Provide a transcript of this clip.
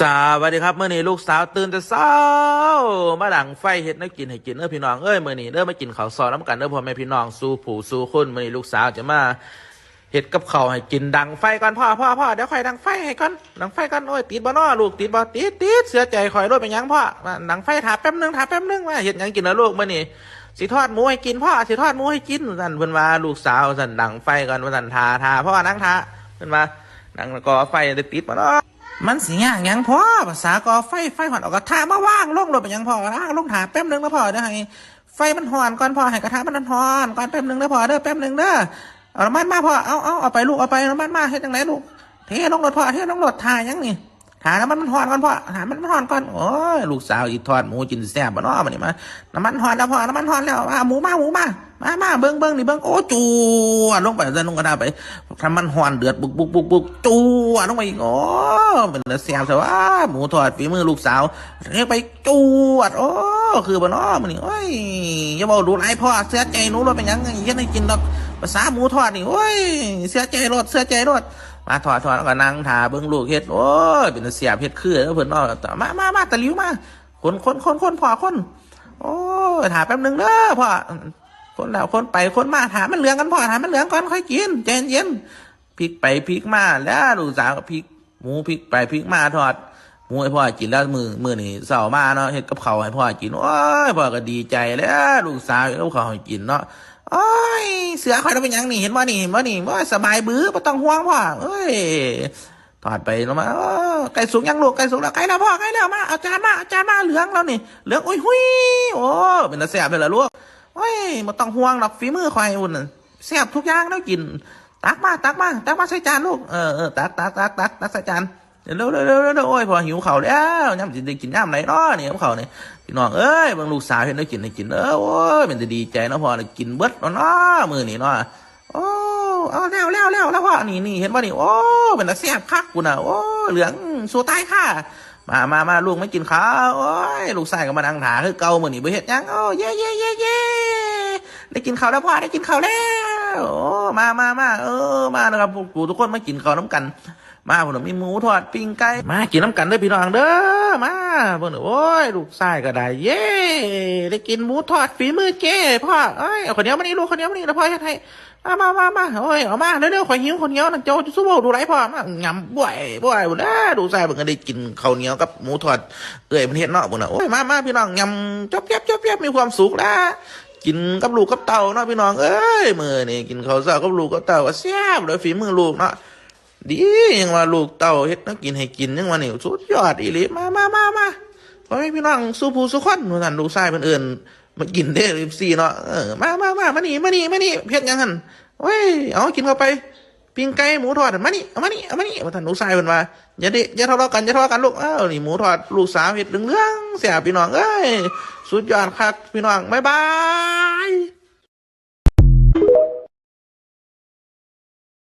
สวัสดีครับเมื่อนี้ลูกสาวตื่นแต่เช้ามาหลังไฟเฮ็ดน้กินให้กินเด้อพี่น้องเอ้ยเมื่อนี้เด้อมากินข้าวซอยน้ำกันเด้อพ่อแม่พี่น้องสู้ผู้สู้คนเมื่อนี้ลูกสาวจะมาเฮ็ดกับข้าวให้กินดังไฟก่อนพ่อพ่อพ่อเดี๋ยวคอยดังไฟให้ก่อนดังไฟก่อนโอ้ยติดบ่น้อลูกติดบ่ติดติดเสียใจข่อยรถเป็นยังพ่อดังไฟถาแป๊บนึงถาแป๊บนึงมาเฮ็ดยังกินนะลูกเมื่อนี้สิทอดหมูให้กินพ่อสิทอดหมูให้กินสั่นเพิ่นว่าลูกสาวสั่นดังไฟก่อนว่าสั่นทาทาพ่อนั่งทาเพิ่นว่าดังก่อไฟติดบ่นอ มันสิยากยังพ่อภาษากอไฟไฟหอนออกกระทะมาว่างลงรถเป็นหยังพ่อนะลงถาแป๊บนึงนะพ่อเด้อให้ไฟมันหอนก่อนพ่อให้กระทะมันหอนก่อนแป๊บนึงนะพ่อเด้อแป๊บนึงเด้อเอาน้ำมันมาพ่อเอาเอาเอาไปลูกเอาไปน้ำมันมาเฮ็ดจังไหนลูกเทลงรถพ่อเทลงรถทายังนี่ถาน้ำมันมันหอนก่อนพ่อถามันมันหอนก่อนโอ้ยลูกสาวอีทอดหมูกินแซ่บบ่เนาะมันนี่มาน้ำมันหอนแล้วพ่อน้ำมันหอนแล้วอะหมูมาหมูมา มามาเบิ้งเบิ้งนี่เบิ้งโอ้จูดลงไปเดินลงกระทะไปทำมันหอนเดือดบุกบุกบุกบุกจูดลงไปอีกโอ้เป็นแต่แซ่บแต่ว่าหมูทอดฝีมือลูกสาวเรียกไปจูดโอ้คือบ่เนาะมันนี่โอ้ยอย่าบอกดูไรพ่อเสียใจหนูรถเป็นยังไงยังได้กินดอกภาษาหมูทอดนี่โอ้ยเสียใจรถเสียใจรถมาถอดถอดแล้วก็นั่งทาเบิ้งลูกเฮ็ดโอ้ยเป็นเสียบเฮ็ดคือแล้วเพิ่นเนามามามาตะลิ้วมาคนคนคนคนพ่อคนโอ้ยถาแป๊บนึงเด้อพ่อ คนแล้วคนไปคนมาถามมันเหลืองกันพ่อถามมันเหลืองก่อนค่อยกินใจเย็นพลิกไปพลิกมาแล้วลูกสาวก็พลิกหมูพลิกไปพลิกมาทอดหมูให้พ่อกินแล้วมือมือนี่เสาร์มาเนาะเฮ็ดกับข้าให้พ่อกินโอ้ยพ่อก็ดีใจแล้วลูกสาวเฮ็ดกับข้าให้กินเนาะโอ้ยเสือคอยเราเป็นยังนี่เห็นว่านี่เห็นว่านี่ว่าสบายบื้อไม่ต้องห่วงพ่อเอ้ยถอดไปแล้วมาไก่สุกยังลูกไก่สุกแล้วไก่แล้วพ่อไก่แล้วมาเอาจานมาเอาจานมาเหลืองแล้วนี่เหลืองอุ้ยหุยโอ้เป็นตาแซ่บเลยเหรอลูก โอ้ยม่ต้องห่วงหรอกฝีมือคอยอุ่นแซ่บทุกอย่างแล้วกิน ตักมาตักมาตักมาใส่จานลูกเออเออตักตักตักตักตักใส่จานเร็วเร็วเร็วเร็วโอ้ยพอหิวเข่าแล้วย่ำสิได้กินย่ำไหนเนาะนี่กับเข่าวนี่พี่น้องเอ้ยบางลูกสาวเห็นได้กินได้กินเออโอ้ยมันจะดีใจนะพอได้กินเบิดเนาะเนามือนี่เนาะโอ้เอาแล้วแล้วแล้วแล้วพ่อนี่นี่เห็นว่านี่โอ้เป็นตาแซ่บคักกูนะโอ้เหลืองสู้ตายค่ะ มามามาลูกไม่กินข้าวโอ้ยลูกชายก็มานั่งถาคือเก่ามือนี่ไปเฮ็ดยังโอ้เย่เย่เย่เย่ได้กินข้าวแล้วพ่อได้กินข้าวแล้วโอ้มามามาเออมานะครับพวกกูทุกคนมากินข้าวน้ำกัน มาพวกเรามีหมูทอดปิ้งไก่มากินน้ำกันเด้อพี่น้องเด้อมาพวกเราโอ้ยลูกชายก็ได้เย่ได้กินหมูทอดฝีมือเจ้พ่อเอ้ยเอาคนเดียวมานี่ลูกคนเดียวมานี่แล้วพ่อจะให้ มามามามาโอ้ยเอามาเร็วๆข่อยหิวคนเดียวนังโจ้สู้บ่ดูไรพ่อมางำบ่อยบ่อยบุญนะดูชายเพิ่งก็ได้กินข้าวเหนียวกับหมูทอดเอ้ยมันเฮ็ดเนาะบุญนะโอ้ยมามาพี่น้องยำจบแยบจบแยบมีความสุขนะกินกับลูกกับเต่าเนาะพี่น้องเอ้ยมือนี่กินข้าวเช้ากับลูกกับเต่าก็แซ่บเลยฝีมือลูกเนาะดียังว่าลูกเต่าเฮ็ดนักกินให้กินยังว่านี่สุดยอดอีหลีมามามามาขอให้พี่น้องสู้ผู้สู้คนนั่นลูกชายเพิ่นเอิ้น มากินเด้อ14เนาะเออมามามามานี่มานี่มานี่เฮ็ดหยังหันเว้ยเอากินเข้าไปปิ้งไก่หมูทอดมานี่เอามานี่เอามานี่มาท่านลูกชายเพิ่นว่าอย่าดิอย่าทะเลาะกันอย่าทะเลาะกันลูกเอ้านี่หมูทอดลูกสาวเห็ดเหลืองๆแซ่บพี่น้องเอ้ยสุดยอดคับพี่น้องบ๊ายบาย